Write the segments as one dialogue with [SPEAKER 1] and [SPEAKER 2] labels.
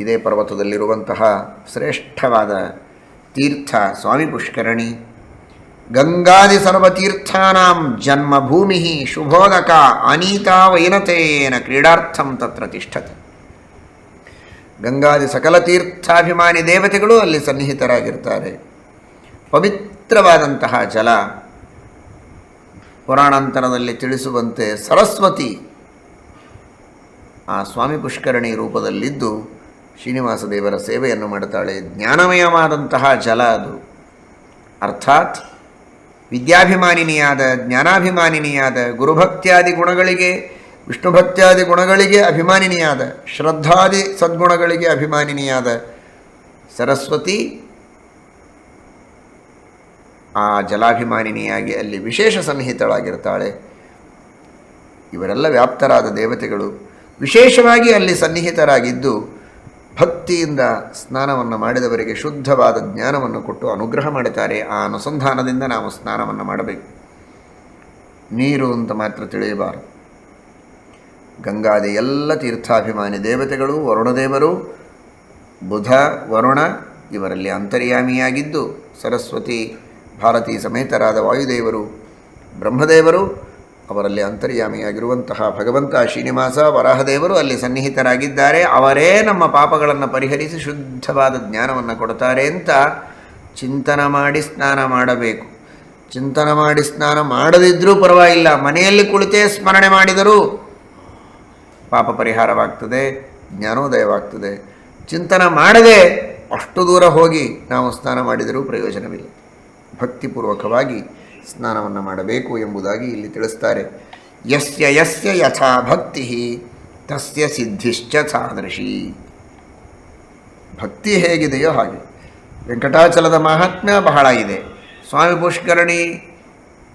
[SPEAKER 1] ಇದೇ ಪರ್ವತದಲ್ಲಿರುವಂತಹ ಶ್ರೇಷ್ಠವಾದ ತೀರ್ಥ ಸ್ವಾಮಿ ಪುಷ್ಕರಣಿ. ಗಂಗಾದಿ ಸರ್ವತೀರ್ಥಾನಾಂ ಜನ್ಮಭೂಮಿ ಶುಭೋದಕ ಅನೀತಾ ವೈನತೇನ ಕ್ರೀಡಾರ್ಥಂ ತತ್ರ ತಿಷ್ಠತೆ. ಗಂಗಾದಿ ಸಕಲ ತೀರ್ಥಾಭಿಮಾನಿ ದೇವತೆಗಳು ಅಲ್ಲಿ ಸನ್ನಿಹಿತರಾಗಿರ್ತಾರೆ. ಪವಿತ್ರವಾದಂತಹ ಜಲ ಪುರಾಣಾಂತರದಲ್ಲಿ ತಿಳಿಸುವಂತೆ ಸರಸ್ವತಿ ಆ ಸ್ವಾಮಿ ಪುಷ್ಕರಣಿ ರೂಪದಲ್ಲಿದ್ದು ಶ್ರೀನಿವಾಸ ದೇವರ ಸೇವೆಯನ್ನು ಮಾಡುತ್ತಾಳೆ. ಜ್ಞಾನಮಯವಾದಂತಹ ಜಲ ಅದು. ಅರ್ಥಾತ್ ವಿದ್ಯಾಭಿಮಾನಿನಿಯಾದ, ಜ್ಞಾನಾಭಿಮಾನಿನಿಯಾದ, ಗುರುಭಕ್ತ್ಯಾದಿ ಗುಣಗಳಿಗೆ, ವಿಷ್ಣುಭಕ್ತ್ಯಾದಿ ಗುಣಗಳಿಗೆ ಅಭಿಮಾನಿನಿಯಾದ, ಶ್ರದ್ಧಾದಿ ಸದ್ಗುಣಗಳಿಗೆ ಅಭಿಮಾನಿನಿಯಾದ ಸರಸ್ವತಿ ಆ ಜಲಾಭಿಮಾನಿನಿಯಾಗಿ ಅಲ್ಲಿ ವಿಶೇಷ ಸನ್ನಿಹಿತಳಾಗಿರ್ತಾಳೆ. ಇವರೆಲ್ಲ ವ್ಯಾಪ್ತರಾದ ದೇವತೆಗಳು ವಿಶೇಷವಾಗಿ ಅಲ್ಲಿ ಸನ್ನಿಹಿತರಾಗಿದ್ದು ಭಕ್ತಿಯಿಂದ ಸ್ನಾನವನ್ನು ಮಾಡಿದವರಿಗೆ ಶುದ್ಧವಾದ ಜ್ಞಾನವನ್ನು ಕೊಟ್ಟು ಅನುಗ್ರಹ ಮಾಡುತ್ತಾರೆ. ಆ ಅನುಸಂಧಾನದಿಂದ ನಾವು ಸ್ನಾನವನ್ನು ಮಾಡಬೇಕು. ನೀರು ಅಂತ ಮಾತ್ರ ತಿಳಿಯಬಾರದು. ಗಂಗಾದಿ ಎಲ್ಲ ತೀರ್ಥಾಭಿಮಾನಿ ದೇವತೆಗಳು, ವರುಣದೇವರು, ಬುಧ, ವರುಣ ಇವರಲ್ಲಿ ಅಂತರ್ಯಾಮಿಯಾಗಿದ್ದು, ಸರಸ್ವತಿ, ಭಾರತೀ ಸಮೇತರಾದ ವಾಯುದೇವರು, ಬ್ರಹ್ಮದೇವರು ಅವರಲ್ಲಿ ಅಂತರ್ಯಾಮಿಯಾಗಿರುವಂತಹ ಭಗವಂತ ಶ್ರೀನಿವಾಸ ವರಾಹದೇವರು ಅಲ್ಲಿ ಸನ್ನಿಹಿತರಾಗಿದ್ದಾರೆ. ಅವರೇ ನಮ್ಮ ಪಾಪಗಳನ್ನು ಪರಿಹರಿಸಿ ಶುದ್ಧವಾದ ಜ್ಞಾನವನ್ನು ಕೊಡ್ತಾರೆ ಅಂತ ಚಿಂತನ ಮಾಡಿ ಸ್ನಾನ ಮಾಡಬೇಕು. ಚಿಂತನ ಮಾಡಿ ಸ್ನಾನ ಮಾಡದಿದ್ದರೂ ಪರವಾಗಿಲ್ಲ. ಮನೆಯಲ್ಲಿ ಕುಳಿತೇ ಸ್ಮರಣೆ ಮಾಡಿದರೂ ಪಾಪ ಪರಿಹಾರವಾಗ್ತದೆ, ಜ್ಞಾನೋದಯವಾಗ್ತದೆ. ಚಿಂತನ ಮಾಡದೆ ಅಷ್ಟು ದೂರ ಹೋಗಿ ನಾವು ಸ್ನಾನ ಮಾಡಿದರೂ ಪ್ರಯೋಜನವಿಲ್ಲ. ಭಕ್ತಿಪೂರ್ವಕವಾಗಿ ಸ್ನಾನವನ್ನು ಮಾಡಬೇಕು ಎಂಬುದಾಗಿ ಇಲ್ಲಿ ತಿಳಿಸ್ತಾರೆ. ಯಸ್ಯ ಯಸ್ಯ ಯಥಾ ಭಕ್ತಿ, ತಸ್ಯ ಸಿದ್ಧಿಶ್ಚ ಸಾದೃಶಿ. ಭಕ್ತಿ ಹೇಗಿದೆಯೋ ಹಾಗೆ. ವೆಂಕಟಾಚಲದ ಮಹಾತ್ಮ್ಯ ಬಹಳ ಇದೆ. ಸ್ವಾಮಿ ಪುಷ್ಕರಣಿ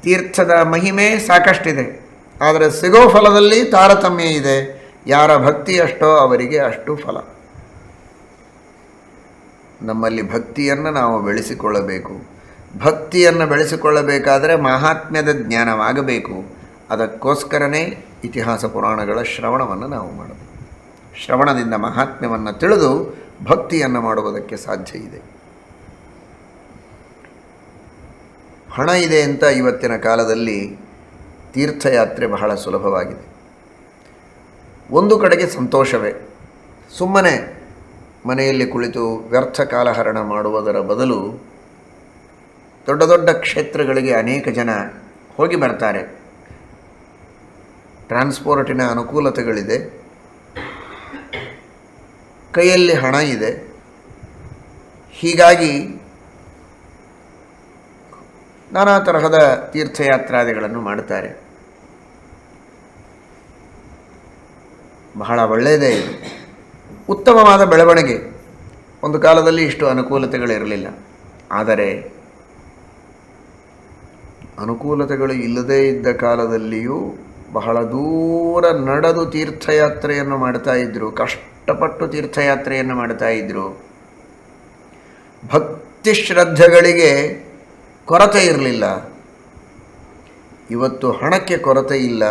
[SPEAKER 1] ತೀರ್ಥದ ಮಹಿಮೆ ಸಾಕಷ್ಟಿದೆ. ಆದರೆ ಸಿಗೋ ಫಲದಲ್ಲಿ ತಾರತಮ್ಯ ಇದೆ. ಯಾರ ಭಕ್ತಿ ಅಷ್ಟೋ ಅವರಿಗೆ ಅಷ್ಟು ಫಲ. ನಮ್ಮಲ್ಲಿ ಭಕ್ತಿಯನ್ನು ನಾವು ಬೆಳೆಸಿಕೊಳ್ಳಬೇಕು. ಭಕ್ತಿಯನ್ನು ಬೆಳೆಸಿಕೊಳ್ಳಬೇಕಾದರೆ ಮಹಾತ್ಮ್ಯದ ಜ್ಞಾನವಾಗಬೇಕು. ಅದಕ್ಕೋಸ್ಕರನೇ ಇತಿಹಾಸ ಪುರಾಣಗಳ ಶ್ರವಣವನ್ನು ನಾವು ಮಾಡಬೇಕು ಶ್ರವಣದಿಂದ ಮಹಾತ್ಮ್ಯವನ್ನು ತಿಳಿದು ಭಕ್ತಿಯನ್ನು ಮಾಡುವುದಕ್ಕೆ ಸಾಧ್ಯ ಇದೆ. ಹಣ ಇದೆ ಅಂತ ಇವತ್ತಿನ ಕಾಲದಲ್ಲಿ ತೀರ್ಥಯಾತ್ರೆ ಬಹಳ ಸುಲಭವಾಗಿದೆ. ಒಂದು ಕಡೆಗೆ ಸಂತೋಷವೇ. ಸುಮ್ಮನೆ ಮನೆಯಲ್ಲಿ ಕುಳಿತು ವ್ಯರ್ಥ ಕಾಲಹರಣ ಮಾಡುವುದರ ಬದಲು ದೊಡ್ಡ ದೊಡ್ಡ ಕ್ಷೇತ್ರಗಳಿಗೆ ಅನೇಕ ಜನ ಹೋಗಿ ಬರ್ತಾರೆ. ಟ್ರಾನ್ಸ್ಪೋರ್ಟಿನ ಅನುಕೂಲತೆಗಳಿದೆ. ಕೈಯಲ್ಲಿ ಹಣ ಇದೆ. ಹೀಗಾಗಿ ನಾನಾ ತರಹದ ತೀರ್ಥಯಾತ್ರಾದಿಗಳನ್ನು ಮಾಡುತ್ತಾರೆ. ಬಹಳ ಒಳ್ಳೆಯದೇ ಇದು. ಉತ್ತಮವಾದ ಬೆಳವಣಿಗೆ. ಒಂದು ಕಾಲದಲ್ಲಿ ಇಷ್ಟು ಅನುಕೂಲತೆಗಳಿರಲಿಲ್ಲ. ಆದರೆ ಅನುಕೂಲತೆಗಳು ಇಲ್ಲದೇ ಇದ್ದ ಕಾಲದಲ್ಲಿಯೂ ಬಹಳ ದೂರ ನಡೆದು ತೀರ್ಥಯಾತ್ರೆಯನ್ನು ಮಾಡ್ತಾ ಇದ್ದರು ಕಷ್ಟಪಟ್ಟು ತೀರ್ಥಯಾತ್ರೆಯನ್ನು ಮಾಡ್ತಾ ಇದ್ದರು ಭಕ್ತಿ ಶ್ರದ್ಧೆಗಳಿಗೆ ಕೊರತೆ ಇರಲಿಲ್ಲ. ಇವತ್ತು ಹಣಕ್ಕೆ ಕೊರತೆ ಇಲ್ಲ.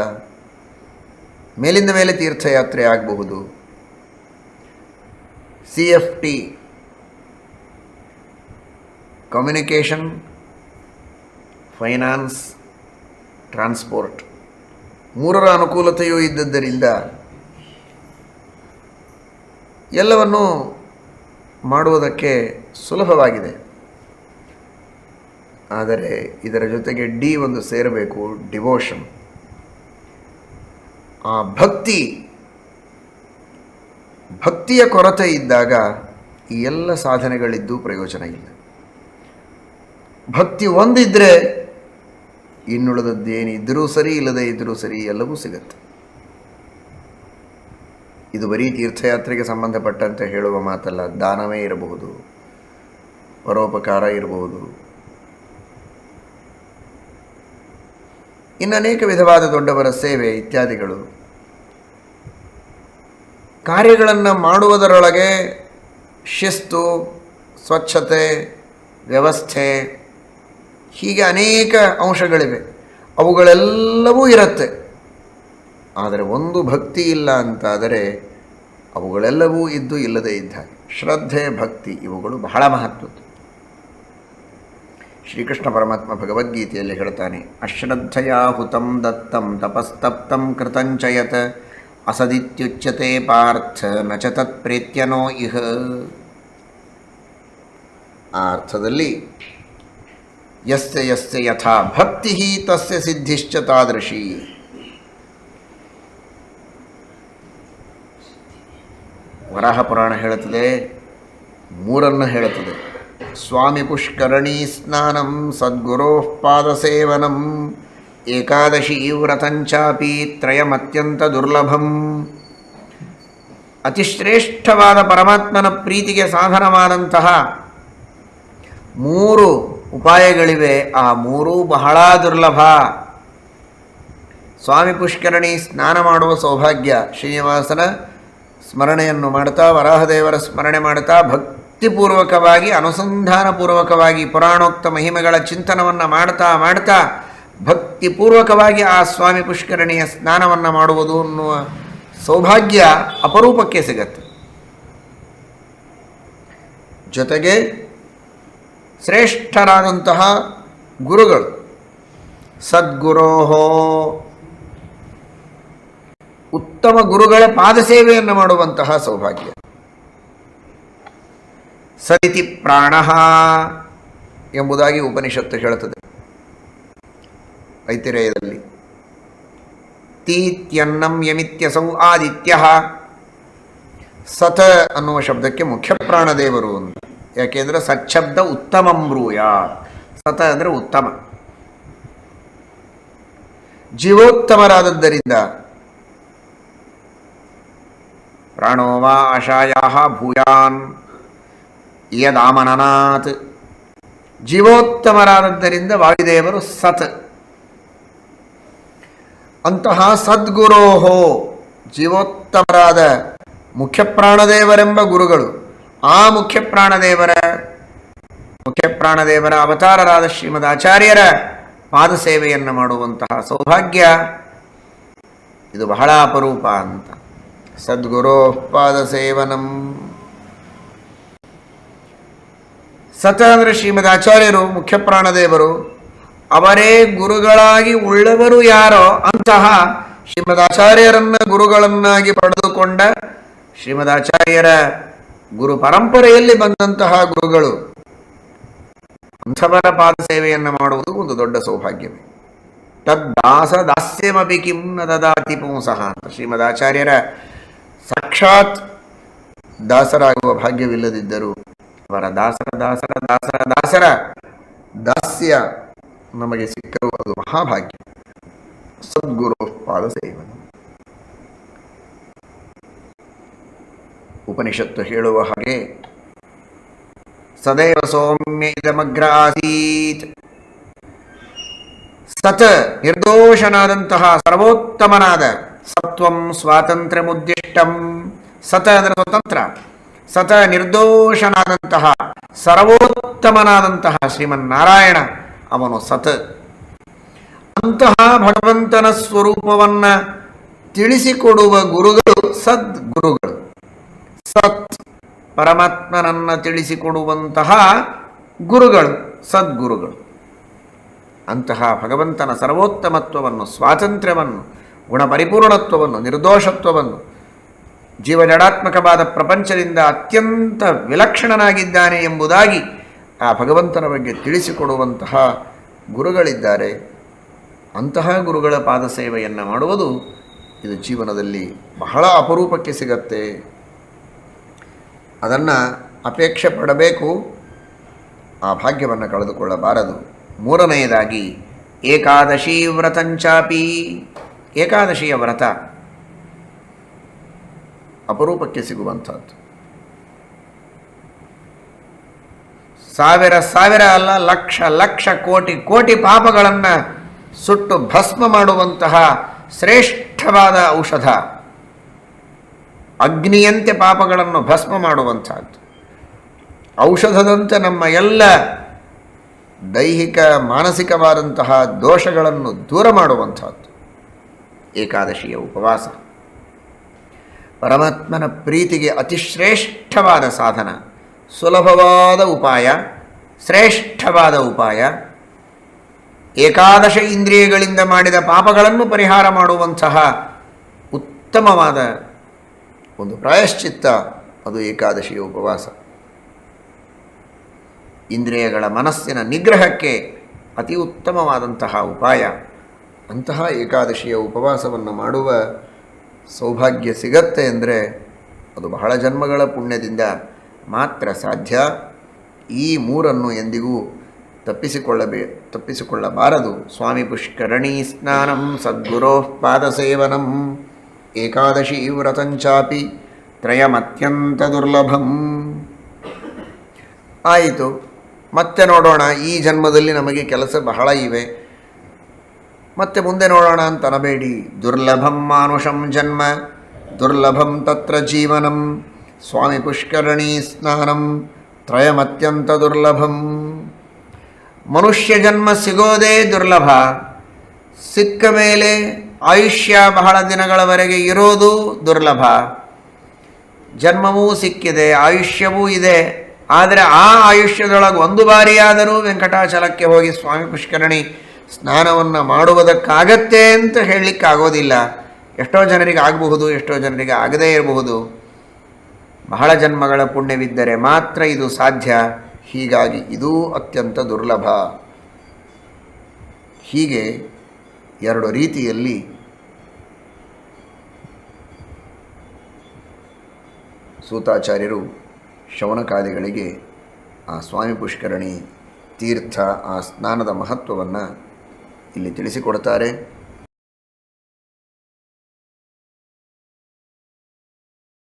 [SPEAKER 1] ಮೇಲಿಂದ ಮೇಲೆ ತೀರ್ಥಯಾತ್ರೆ ಆಗಬಹುದು. C F T, communication finance, transport. ಮೂರರ ಅನುಕೂಲತೆಯೂ ಇದ್ದದ್ದರಿಂದ ಎಲ್ಲವನ್ನೂ ಮಾಡುವುದಕ್ಕೆ ಸುಲಭವಾಗಿದೆ. ಆದರೆ ಇದರ ಜೊತೆಗೆ ಡಿ ಒಂದು ಸೇರಬೇಕು, ಡಿವೋಷನ್. ಆ ಭಕ್ತಿ, ಭಕ್ತಿಯ ಕೊರತೆ ಇದ್ದಾಗ ಈ ಎಲ್ಲ ಸಾಧನೆಗಳಿದ್ದು ಪ್ರಯೋಜನ ಇಲ್ಲ. ಭಕ್ತಿ ಒಂದಿದ್ದರೆ ಇನ್ನುಳಿದದ್ದೇನಿದ್ದರೂ ಸರಿ, ಇಲ್ಲದೇ ಇದ್ದರೂ ಸರಿ, ಎಲ್ಲವೂ ಸಿಗತ್ತೆ. ಇದು ಬರೀ ತೀರ್ಥಯಾತ್ರೆಗೆ ಸಂಬಂಧಪಟ್ಟಂತೆ ಹೇಳುವ ಮಾತಲ್ಲ, ದಾನವೇ ಇರಬಹುದು, ಪರೋಪಕಾರ ಇರಬಹುದು. ಇನ್ನು ಅನೇಕ ವಿಧವಾದ ದೊಡ್ಡವರ ಸೇವೆ ಇತ್ಯಾದಿಗಳು. ಕಾರ್ಯಗಳನ್ನು ಮಾಡುವುದರೊಳಗೆ ಶಿಸ್ತು, ಸ್ವಚ್ಛತೆ, ವ್ಯವಸ್ಥೆ ಹೀಗೆ ಅನೇಕ ಅಂಶಗಳಿವೆ. ಅವುಗಳೆಲ್ಲವೂ ಇರುತ್ತೆ. ಆದರೆ ಒಂದು ಭಕ್ತಿ ಇಲ್ಲ ಅಂತಾದರೆ ಅವುಗಳೆಲ್ಲವೂ ಇದ್ದು ಇಲ್ಲದೇ ಇದ್ದ ಶ್ರದ್ಧೆ, ಭಕ್ತಿ ಇವುಗಳು ಬಹಳ ಮಹತ್ವದ್ದು. ಶ್ರೀಕೃಷ್ಣ ಪರಮಾತ್ಮ ಭಗವದ್ಗೀತೆಯಲ್ಲಿ ಹೇಳ್ತಾನೆ, ಅಶ್ರದ್ಧೆಯ ಹುತಂ ದತ್ತಂ ತಪಸ್ತಪ್ತಂ ಕೃತಂಚಯತ ಅಸದಿತ್ಯುಚ್ಯತೆ ಪಾರ್ಥ ನ ಚ ತತ್ಪ್ರೇತ್ಯನೋ ಇಹ. ಆ ಅರ್ಥದಲ್ಲಿ ಯಸ್ಯ ಯಸ್ಯ ಯಥಾ ಭಕ್ತಿ ತಸ್ಯ ಸಿದ್ಧಿಶ್ಚ ತಾದೃಶಿ ವರಾಹ ಪುರಾಣ ಹೇಳುತ್ತದೆ, ಮೂರನ್ನು ಹೇಳುತ್ತದೆ, ಸ್ವಾಮಿ ಪುಷ್ಕರಣಿ ಸ್ನಾನಂ ಸದ್ಗುರೋ ಪಾದಸೇವನಂ, ಏಕಾದಶಿ ವ್ರತಂಚಾಪಿ ತ್ರಯಮತ್ಯಂತ ದುರ್ಲಭಂ. ಅತಿಶ್ರೇಷ್ಠವಾದ ಪರಮಾತ್ಮನ ಪ್ರೀತಿಗೆ ಸಾಧನವಾದಂತಹ ಮೂರು ಉಪಾಯಗಳಿವೆ. ಆ ಮೂರೂ ಬಹಳ ದುರ್ಲಭ. ಸ್ವಾಮಿ ಪುಷ್ಕರಣಿ ಸ್ನಾನ ಮಾಡುವ ಸೌಭಾಗ್ಯ ಶ್ರೀನಿವಾಸನ ಸ್ಮರಣೆಯನ್ನು ಮಾಡ್ತಾ, ವರಾಹದೇವರ ಸ್ಮರಣೆ ಮಾಡ್ತಾ, ಭಕ್ತಿಪೂರ್ವಕವಾಗಿ, ಅನುಸಂಧಾನಪೂರ್ವಕವಾಗಿ, ಪುರಾಣೋಕ್ತ ಮಹಿಮೆಗಳ ಚಿಂತನವನ್ನು ಮಾಡ್ತಾ ಮಾಡ್ತಾ, ಭಕ್ತಿಪೂರ್ವಕವಾಗಿ ಆ ಸ್ವಾಮಿ ಪುಷ್ಕರಣಿಯ ಸ್ನಾನವನ್ನು ಮಾಡುವುದು ಅನ್ನುವ ಸೌಭಾಗ್ಯ ಅಪರೂಪಕ್ಕೆ ಸಿಗತ್ತೆ. ಜೊತೆಗೆ ಶ್ರೇಷ್ಠರಾದಂತಹ ಗುರುಗಳು. ಸದ್ಗುರೋಹೋ. ಉತ್ತಮ ಗುರುಗಳ ಪಾದಸೇವೆಯನ್ನು ಮಾಡುವಂತಹ ಸೌಭಾಗ್ಯ. ಸದಿತಿ ಪ್ರಾಣ ಎಂಬುದಾಗಿ ಉಪನಿಷತ್ತು ಹೇಳುತ್ತದೆ. ಐತಿರೇಯದಲ್ಲಿ ತೀತ್ಯನ್ನಂ ಯಮಿತ್ಯಸೌ ಆದಿತ್ಯ. ಸತ ಅನ್ನುವ ಶಬ್ದಕ್ಕೆ ಮುಖ್ಯ ಪ್ರಾಣದೇವರು ಅಂತ. ಯಾಕೆಂದರೆ ಸಚ್ಛಬ್ದ ಉತ್ತಮಂ ಬ್ರೂಯ ಸತ ಅಂದರೆ ಉತ್ತಮ. ಜೀವೋತ್ತಮರಾದದ್ದರಿಂದ ಪ್ರಾಣೋ ವಾ ಭೂಯಾನ್ ಯದಾಮನನಾತ್. ಜೀವೋತ್ತಮರಾದದ್ದರಿಂದ ವಾಯುದೇವರು ಸತ್. ಅಂತಹ ಸದ್ಗುರೋಹೋ ಜೀವೋತ್ತಮರಾದ ಮುಖ್ಯ ಪ್ರಾಣದೇವರೆಂಬ ಗುರುಗಳು ಆ ಮುಖ್ಯ ಪ್ರಾಣದೇವರ ಮುಖ್ಯ ಪ್ರಾಣದೇವರ ಅವತಾರರಾದ ಶ್ರೀಮದ್ ಆಚಾರ್ಯರ ಪಾದಸೇವೆಯನ್ನು ಮಾಡುವಂತಹ ಸೌಭಾಗ್ಯ. ಇದು ಬಹಳ ಅಪರೂಪ ಅಂತ. ಸದ್ಗುರೋ ಪಾದಸೇವನಂ. ಸತ ಅಂದರೆ ಶ್ರೀಮದ್ ಆಚಾರ್ಯರು ಮುಖ್ಯ ಪ್ರಾಣದೇವರು ಅವರೇ ಗುರುಗಳಾಗಿ ಉಳ್ಳವರು ಯಾರೋ ಅಂತಹ ಶ್ರೀಮದ್ ಆಚಾರ್ಯರನ್ನ ಗುರುಗಳನ್ನಾಗಿ ಪಡೆದುಕೊಂಡ ಶ್ರೀಮದ್ ಆಚಾರ್ಯರ ಗುರು ಪರಂಪರೆಯಲ್ಲಿ ಬಂದಂತಹ ಗುರುಗಳು ಅಂಥವರ ಪಾದ ಸೇವೆಯನ್ನು ಮಾಡುವುದು ಒಂದು ದೊಡ್ಡ ಸೌಭಾಗ್ಯವೇ. ತದ್ದಾಸ ದಾಸ್ಯಮಿ ಕಿಂ ನ ದದಾತಿ ಪುಂಸಃ. ಅಂತ ಶ್ರೀಮದ್ ಆಚಾರ್ಯರ ಸಾಕ್ಷಾತ್ ದಾಸರಾಗುವ ಭಾಗ್ಯವಿಲ್ಲದಿದ್ದರು ಅವರ ದಾಸರ ದಾಸರ ದಾಸರ ದಾಸರ ದಾಸ್ಯ ನಮಗೆ ಸಿಕ್ಕರು ಅದು ಮಹಾಭಾಗ್ಯ. ಸದ್ಗುರು ಪಾದ ಸೇವನೆ ಉಪನಿಷತ್ತು ಹೇಳುವ ಹಾಗೆ, ಸದೈವ ಸೌಮ್ಯ ಇದಮಗ್ರ ಆಸೀತ್ ಸತ್ ನಿರ್ದೋಷನಾದಂತಹ ಸರ್ವೋತ್ತಮನಾದ ಸತ್ವಂ ಸ್ವಾತಂತ್ರ್ಯ ಮುದ್ದಿಷ್ಟಂ ಸತ ಅಂದರೆ ಸ್ವತಂತ್ರ. ಸತ ನಿರ್ದೋಷನಾದಂತಹ ಸರ್ವೋತ್ತಮನಾದಂತಹ ಶ್ರೀಮನ್ನಾರಾಯಣ, ಅವನು ಸತ್. ಅಂತಹ ಭಗವಂತನ ಸ್ವರೂಪವನ್ನ ತಿಳಿಸಿಕೊಡುವ ಗುರುಗಳು ಸದ್ಗುರುಗಳು. ಸತ್ ಪರಮಾತ್ಮನನ್ನು ತಿಳಿಸಿಕೊಡುವಂತಹ ಗುರುಗಳು, ಸದ್ಗುರುಗಳು. ಅಂತಹ ಭಗವಂತನ ಸರ್ವೋತ್ತಮತ್ವವನ್ನು, ಸ್ವಾತಂತ್ರ್ಯವನ್ನು, ಗುಣಪರಿಪೂರ್ಣತ್ವವನ್ನು, ನಿರ್ದೋಷತ್ವವನ್ನು, ಜೀವಜಡಾತ್ಮಕವಾದ ಪ್ರಪಂಚದಿಂದ ಅತ್ಯಂತ ವಿಲಕ್ಷಣನಾಗಿದ್ದಾನೆ ಎಂಬುದಾಗಿ ಆ ಭಗವಂತನ ಬಗ್ಗೆ ತಿಳಿಸಿಕೊಡುವಂತಹ ಗುರುಗಳಿದ್ದಾರೆ. ಅಂತಹ ಗುರುಗಳ ಪಾದ ಸೇವೆಯನ್ನು ಮಾಡುವುದು ಇದು ಜೀವನದಲ್ಲಿ ಬಹಳ ಅಪರೂಪಕ್ಕೆ ಸಿಗತ್ತೆ. ಅದನ್ನು ಅಪೇಕ್ಷೆ ಪಡಬೇಕು. ಆ ಭಾಗ್ಯವನ್ನು ಕಳೆದುಕೊಳ್ಳಬಾರದು. ಮೂರನೆಯದಾಗಿ, ಏಕಾದಶಿ ವ್ರತಂಚಾಪಿ ಏಕಾದಶಿಯ ವ್ರತ ಅಪರೂಪಕ್ಕೆ ಸಿಗುವಂಥದ್ದು. ಸಾವಿರ ಸಾವಿರ ಅಲ್ಲ, ಲಕ್ಷ ಲಕ್ಷ ಕೋಟಿ ಕೋಟಿ ಪಾಪಗಳನ್ನು ಸುಟ್ಟು ಭಸ್ಮ ಮಾಡುವಂತಹ ಶ್ರೇಷ್ಠವಾದ ಔಷಧ. ಅಗ್ನಿಯಂತೆ ಪಾಪಗಳನ್ನು ಭಸ್ಮ ಮಾಡುವಂಥದ್ದು. ಔಷಧದಂತೆ ನಮ್ಮ ಎಲ್ಲ ದೈಹಿಕ, ಮಾನಸಿಕವಾದಂತಹ ದೋಷಗಳನ್ನು ದೂರ ಮಾಡುವಂಥದ್ದು. ಏಕಾದಶಿಯ ಉಪವಾಸ. ಪರಮಾತ್ಮನ ಪ್ರೀತಿಗೆ ಅತಿಶ್ರೇಷ್ಠವಾದ ಸಾಧನ, ಸುಲಭವಾದ ಉಪಾಯ, ಶ್ರೇಷ್ಠವಾದ ಉಪಾಯ. ಏಕಾದಶ ಇಂದ್ರಿಯಗಳಿಂದ ಮಾಡಿದ ಪಾಪಗಳನ್ನು ಪರಿಹಾರ ಮಾಡುವಂತಹ ಉತ್ತಮವಾದ ಒಂದು ಪ್ರಾಯಶ್ಚಿತ್ತ, ಅದು ಏಕಾದಶಿಯ ಉಪವಾಸ. ಇಂದ್ರಿಯಗಳ ಮನಸ್ಸಿನ ನಿಗ್ರಹಕ್ಕೆ ಅತಿ ಉತ್ತಮವಾದಂತಹ ಉಪಾಯ. ಅಂತಹ ಏಕಾದಶಿಯ ಉಪವಾಸವನ್ನು ಮಾಡುವ ಸೌಭಾಗ್ಯ ಸಿಗತ್ತೆ ಅಂದರೆ ಅದು ಬಹಳ ಜನ್ಮಗಳ ಪುಣ್ಯದಿಂದ ಮಾತ್ರ ಸಾಧ್ಯ. ಈ ಮೂರನ್ನು ಎಂದಿಗೂ ತಪ್ಪಿಸಿಕೊಳ್ಳಬೇ, ತಪ್ಪಿಸಿಕೊಳ್ಳಬಾರದು. ಸ್ವಾಮಿ ಪುಷ್ಕರಣಿ ಸ್ನಾನಂ, ಸದ್ಗುರೋ ಪಾದಸೇವನಂ ಏಕಾದಶಿ ವ್ರತಂಚಾಪಿ ತ್ರಯಮತ್ಯಂತ ದುರ್ಲಭಂ. ಆಯಿತು, ಮತ್ತೆ ನೋಡೋಣ, ಈ ಜನ್ಮದಲ್ಲಿ ನಮಗೆ ಕೆಲಸ ಬಹಳ ಇವೆ. ಮತ್ತೆ ಮುಂದೆ ನೋಡೋಣ ಅಂತ ಅನಬೇಡಿ. ದುರ್ಲಭಂ ಮಾನುಷಂ ಜನ್ಮ, ದುರ್ಲಭಂ ತತ್ರ ಜೀವನಂ. ಸ್ವಾಮಿ ಪುಷ್ಕರಣಿ ಸ್ನಾನಂ, ತ್ರಯಮತ್ಯಂತ ದುರ್ಲಭಂ. ಮನುಷ್ಯ ಜನ್ಮ ಸಿಗೋದೇ ದುರ್ಲಭ, ಸಿಕ್ಕ ಮೇಲೆ ಆಯುಷ್ಯ ಬಹಳ ದಿನಗಳವರೆಗೆ ಇರೋದು ದುರ್ಲಭ. ಜನ್ಮವೂ ಸಿಕ್ಕಿದೆ, ಆಯುಷ್ಯವೂ ಇದೆ. ಆದರೆ ಆ ಆಯುಷ್ಯದೊಳಗೆ ಒಂದು ಬಾರಿಯಾದರೂ ವೆಂಕಟಾಚಲಕ್ಕೆ ಹೋಗಿ ಸ್ವಾಮಿ ಪುಷ್ಕರಣಿ ಸ್ನಾನವನ್ನು ಮಾಡುವುದಕ್ಕಾಗತ್ತೆ ಅಂತ ಹೇಳಲಿಕ್ಕಾಗೋದಿಲ್ಲ. ಎಷ್ಟೋ ಜನರಿಗೆ ಆಗಬಹುದು, ಎಷ್ಟೋ ಜನರಿಗೆ ಆಗದೇ ಇರಬಹುದು. ಬಹಳ ಜನ್ಮಗಳ ಪುಣ್ಯವಿದ್ದರೆ ಮಾತ್ರ ಇದು ಸಾಧ್ಯ. ಹೀಗಾಗಿ ಇದೂ ಅತ್ಯಂತ ದುರ್ಲಭ. ಹೀಗೆ ಎರಡು ರೀತಿಯಲ್ಲಿ ಸೂತಾಚಾರ್ಯರು ಶೌನಕಾದಿಗಳಿಗೆ ಆ ಸ್ವಾಮಿ ಪುಷ್ಕರಣಿ ತೀರ್ಥ ಆ ಸ್ನಾನದ ಮಹತ್ವವನ್ನು ಇಲ್ಲಿ ತಿಳಿಸಿಕೊಡ್ತಾರೆ.